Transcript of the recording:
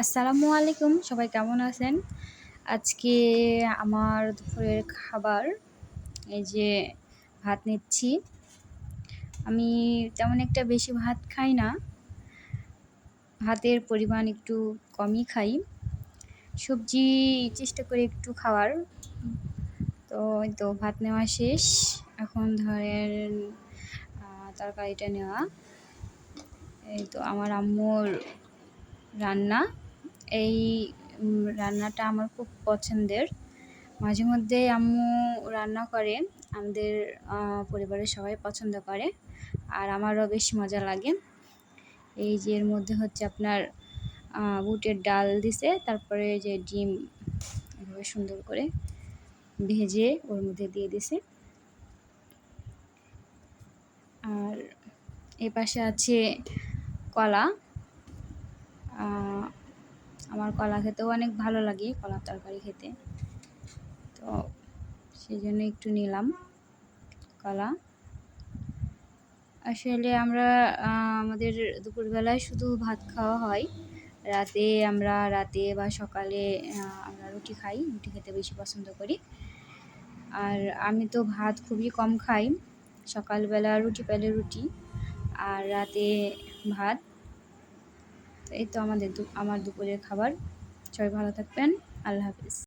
আসসালামু আলাইকুম, সবাই কেমন আছেন? আজকে আমার দুপুরের খাবার, এই যে ভাত নিচ্ছি। আমি তেমন একটা বেশি ভাত খাই না। ভাতের পরিমাণ একটু কমই খাই। সবজি চেষ্টা করি একটু খাওয়ার। তো তো ভাত নেওয়া শেষ। এখন ধরেন তরকারিটা নেওয়া। এই তো আমার আম্মুর রান্না। এই রান্নাটা আমার খুব পছন্দের। মাঝে মধ্যে আম্মু রান্না করে, আমাদের পরিবারের সবাই পছন্দ করে, আর আমারও বেশ মজা লাগে। এই যে এর মধ্যে হচ্ছে আপনার বুটের ডাল দিছে, তারপরে যে ডিম, এভাবে সুন্দর করে ভেজে ওর মধ্যে দিয়ে দিছে। আর এ পাশে আছে কলা আমার কলা খেতেও অনেক ভালো লাগে কলার তরকারি খেতে। তো সেই জন্য একটু নিলাম কলা। আসলে আমরা আমাদের দুপুরবেলায় শুধু ভাত খাওয়া হয়। রাতে আমরা রাতে বা সকালে আমরা রুটি খাই, রুটি খেতে বেশি পছন্দ করি। আর আমি তো ভাত খুবই কম খাই, সকালবেলা রুটি পেলে রুটি, আর রাতে ভাত। এই তো আমাদের আমার দুপুরের খাবার। সবাই ভালো থাকবেন। আল্লাহ হাফিজ।